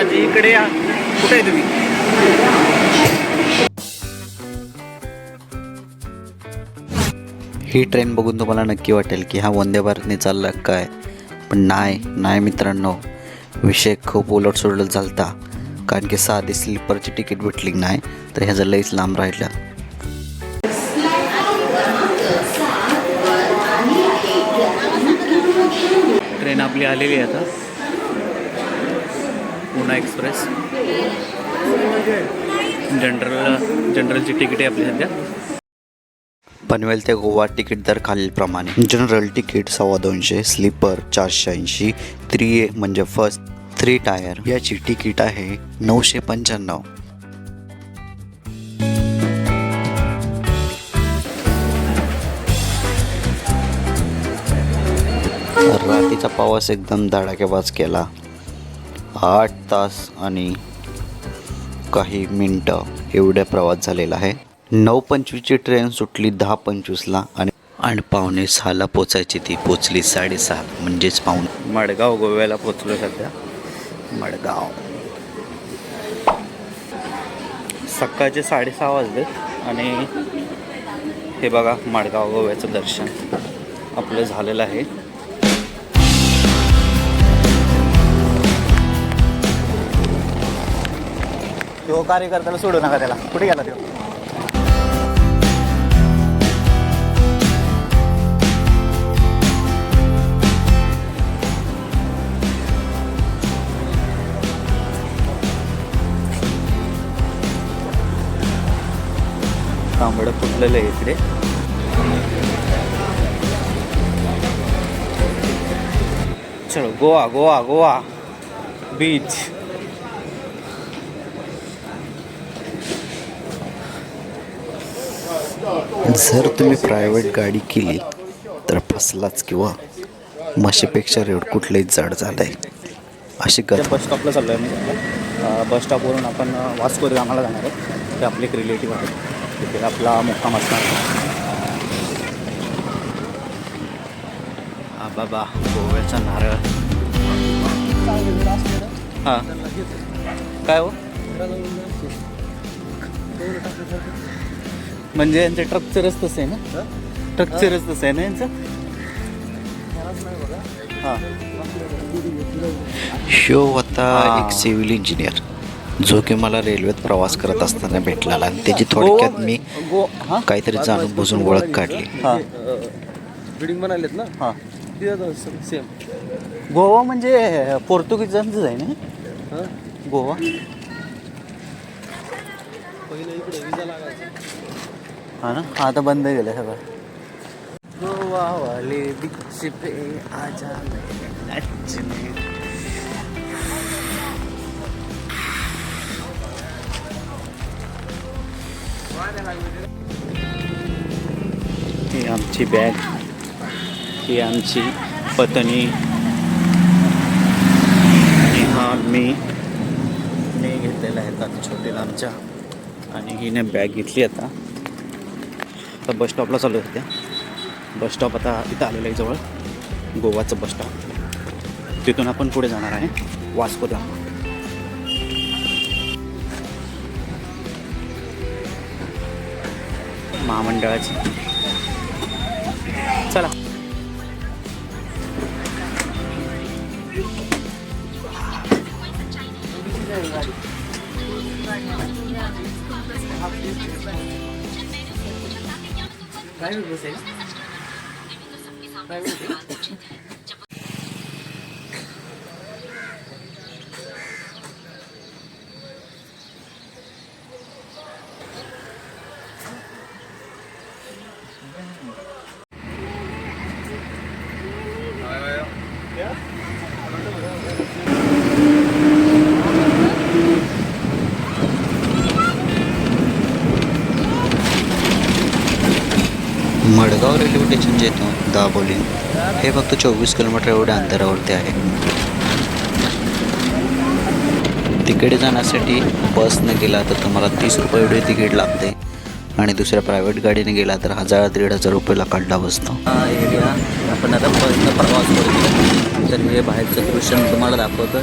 दाजी इकडे या. कुठे आहे तुम्ही? ही ट्रेन बघून तुम्हाला नक्की वाटेल की हा वंदे भारतने चालला काय पण नाही नाही मित्रांनो. विषय खूप उलट सुलट झालता. कारण की साधी स्लीपरची तिकीट भेटली नाही तर ह्याचं लईच लांब राहिलं. ट्रेन आपली आलेली आहे आता. पुणा एक्सप्रेस. जनरल जनरलची तिकीट आहे आपली सध्या. पनवेल ते गोवा तिकीट दर खालीलप्रमाणे. जनरल तिकीट सव्वा दोनशे स्लीपर चारशे ऐंशी थ्री ए म्हणजे फर्स्ट थ्री टायर याची तिकीट आहे नऊशे पंच्याण्णव. रात्रीचा पावस एकदम धडाकेबाज केला. आठ तास आणि काही मिनटं एवढा प्रवास झालेला आहे. नऊ पंचवीसची ट्रेन सुटली दहा पंचवीसला आणि आणि पावणे सहाला पोचायची ती पोचली साडेसहा म्हणजेच पाहुणे मडगाव गोव्याला पोचलो सध्या. मडगाव. सकाळचे साडेसहा वाजले आणि हे बघा मडगाव गोव्याचं दर्शन आपलं झालेलं आहे. तो कार्यकर्त्याला सोडू नका त्याला. कुठे गेला तो? तांबडं फुटलेलं आहे इकडे. चलो गोवा गोवा गोवा. बीच जर तुम्ही प्रायव्हेट गाडी केली तर फसलाच किंवा म्हशीपेक्षा रेड कुठलंही जड झालं आहे अशी कथा बस स्टॉपला चाललो आहे मी बस स्टॉपवरून आपण वास्को गामाला जाणार आहे. ते आपले एक रिलेटिव्ह आहेत. तिथे आपला मुक्काम असणार. हा बाबा गोव्याचा नारळ. हां. काय हो? म्हणजे यांचं ट्रकचं रस तसं आहे ना? ट्रकचं रस तसं आहे ना यांचं? हां. शो होता एक सिव्हिल इंजिनियर जो की मला रेल्वेत प्रवास करत असताना भेटला आणि त्याची थोडक्यात मी हां? काहीतरी जाणून बुजून ओळख काढली. हां. बिल्डिंग ना? हां. सेम गोवा म्हणजे पोर्तुगीजांचंच आहे ना? हां? गोवा? पहिलं इकडे विजा लागायचा हा ना? हा आता बंद केलं सगळं? गोवा वाले बीच पे आजा नचने ही आमची बॅग ही आमची पतनी आणि हा मी. मी घेतलेला आहे आता छोटीला आमच्या. आणि हिने बॅग घेतली आता. आता बस स्टॉपला चालू आहे सध्या. बस स्टॉप आता इथं आलेलं आहे जवळ. गोवाचं बस स्टॉप. तिथून आपण पुढे जाणार आहे वास्कोला महामंडळाची. चला. প্রাইভেট বসে প্রাইভেট मडगाव रेल्वे स्टेशन जे येतं दाबोली हे फक्त चोवीस किलोमीटर एवढ्या अंतरावरती आहे. तिकडे जाण्यासाठी बसने गेला तर तुम्हाला तीस रुपये एवढे तिकीट लागते. आणि दुसऱ्या प्रायव्हेट गाडीने गेला तर हजार दीड हजार रुपयाला काढला बसतो. हा एरिया आपण आता बसनं प्रवास करतो तर हे बाहेरचं दृश्य तुम्हाला दाखवतो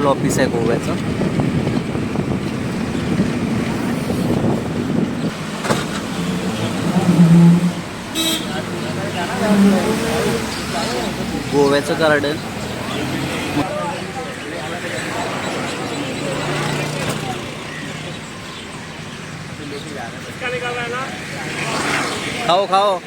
म्युन्सिपल ऑफिस आहे गोव्याचं. गोव्याचं गार्डन खाओ खाओ.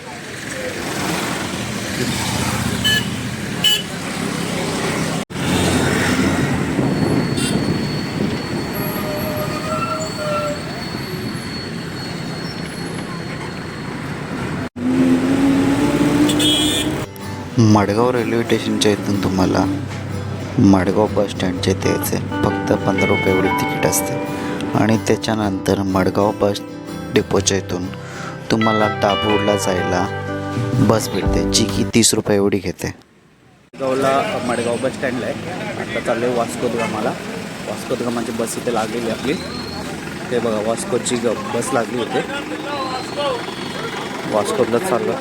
मडगाव रेल्वे स्टेशनच्या इथून तुम्हाला मडगाव बस स्टँडचे इथे यायचं आहे फक्त पंधरा रुपये एवढी तिकीट असते. आणि त्याच्यानंतर मडगाव बस डेपोच्या इथून तुम्हाला दाभोडला जायला बस भेटते जी की तीस रुपये एवढी घेते. गावला मडगाव बस स्टँडला आहे. आता चाललो आहे वास्को गामाला वास्को गामाची बस इथे लागलेली आपली. ते बघा वास्कोची ग बस लागली होते वास्कोला चाललं.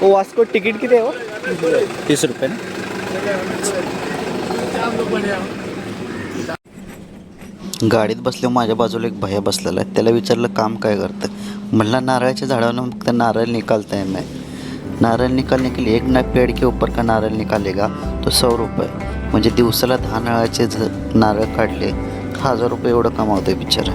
हो वास्को तिकीट किती आहे हो तीस रुपये ना. गाडीत बसल्यावर माझ्या बाजूला एक भैया बसलेला आहे. त्याला विचारलं काम काय करतं म्हणला नारळाच्या झाडावरून फक्त नारळ निकालता नाही. नारळ निकालने के लिए एक ना पेड़ के ऊपर का नारळ निकालेगा? तो सौ रुपये. म्हणजे दिवसाला दहा नारळाचे झ नारळ काढले. हजार रुपये एवढं कमावतोय बिचारा.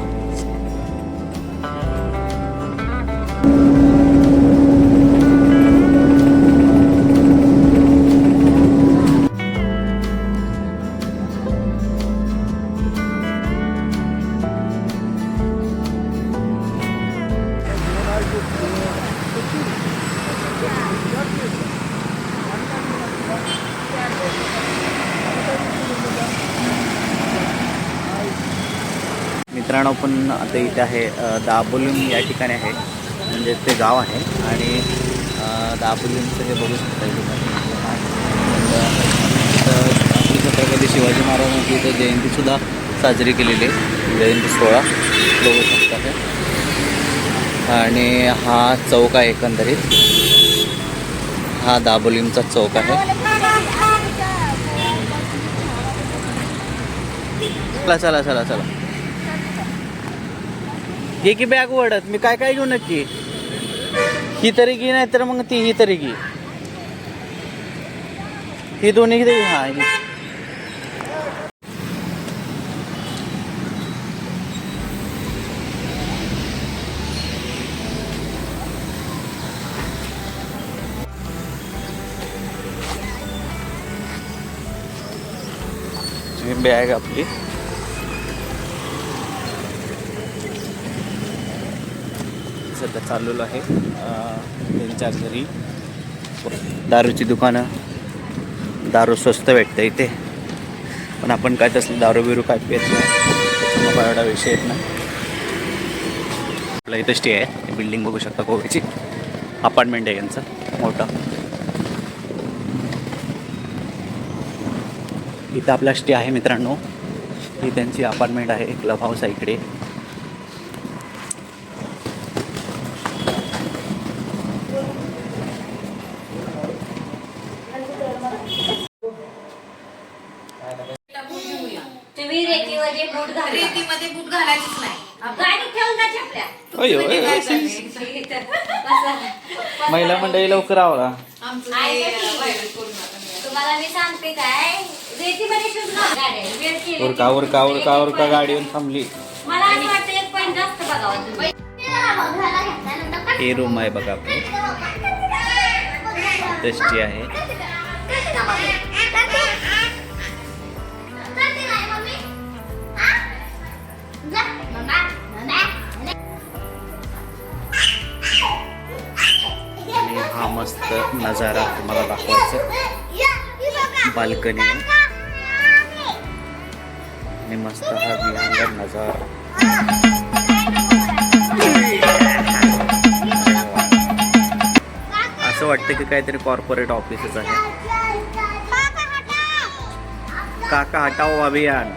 मित्रांनो पण आता इथे आहे दाबोलीम या ठिकाणी आहे. म्हणजे ते गाव आहे आणि दाबोलीमचं हे बघू शकता छत्रपती शिवाजी महाराजांची इथं जयंतीसुद्धा साजरी केलेली आहे. जयंती सोहळा बघू शकता आणि हा चौक आहे एकंदरीत. हा दाबोलीमचा चौक आहे. चला चला चला चला. घे की बॅग वडत. मी काय काय घेऊ नक्की ही तरी घे नाही तर मग ती ही तरी घे. ही दोन्ही दे हा ही. बॅग आपली. सध्या चाललेलो आहे त्यांच्या घरी. दारूची दुकानं दारू स्वस्त भेटतं इथे. पण आपण काय तसं दारू बिरू काय पेत नाही एवढा विषय येत नाही. आपला इथं स्टे आहे बिल्डिंग बघू शकता गोव्याची अपार्टमेंट आहे यांचं मोठं. इथं आपला स्टे आहे मित्रांनो. ही त्यांची अपार्टमेंट आहे क्लब हाऊस आहे इकडे. रेतीमध्ये बूट घाला. रेतीमध्ये बूट घालायचीच नाही. गाडी ठेवून. महिला मंडळी लवकर आवरा. आमचं ते नका तुम्हाला मी सांगते काय? रेतीमध्ये शूज घाल. गाड्या वेळ केली उरका उरका उरका उरका गाडी येऊन थांबली. मला असं वाटतं एक पॉईंट जास्त बघावं तुम्ही. हे रूम आहे बघा आपली. टेस्टी आहे. मस्त नजारा तुम्हाला दाखवायचा बाल्कनी आणि मस्त हा विहंगम नजारा. असं वाटतं की काहीतरी कॉर्पोरेट ऑफिसच आहे. काका हटाओ अभियान.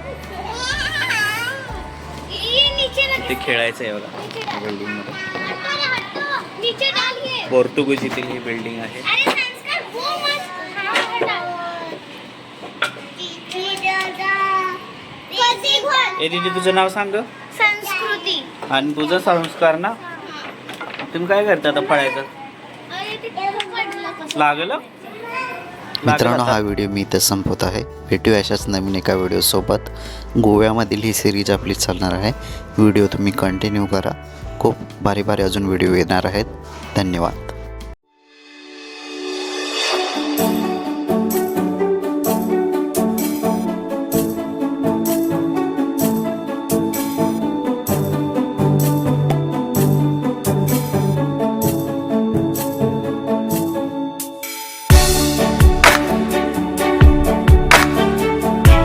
ते खेळायचं आहे बघा. बिल्डिंगमध्ये डालिए पोर्तुगीजीतील ही बिल्डिंग आहे. अरे संस्कार वो मत ए दीदी तुझं नाव सांग. संस्कृती. आणि तुझं संस्कार ना? तुम्ही काय करता आता फळायचं? अरे ते पडलं कसं लागलं मित्रांनो हा? व्हिडिओ मी इथं संपवत आहे. भेटूया अशाच नवीन एका व्हिडिओसोबत गोव्यामधील ही सिरीज आपली चालणार आहे. व्हिडिओ तुम्ही कंटिन्यू करा. खूप भारी भारी अजून व्हिडिओ येणार आहेत. धन्यवाद.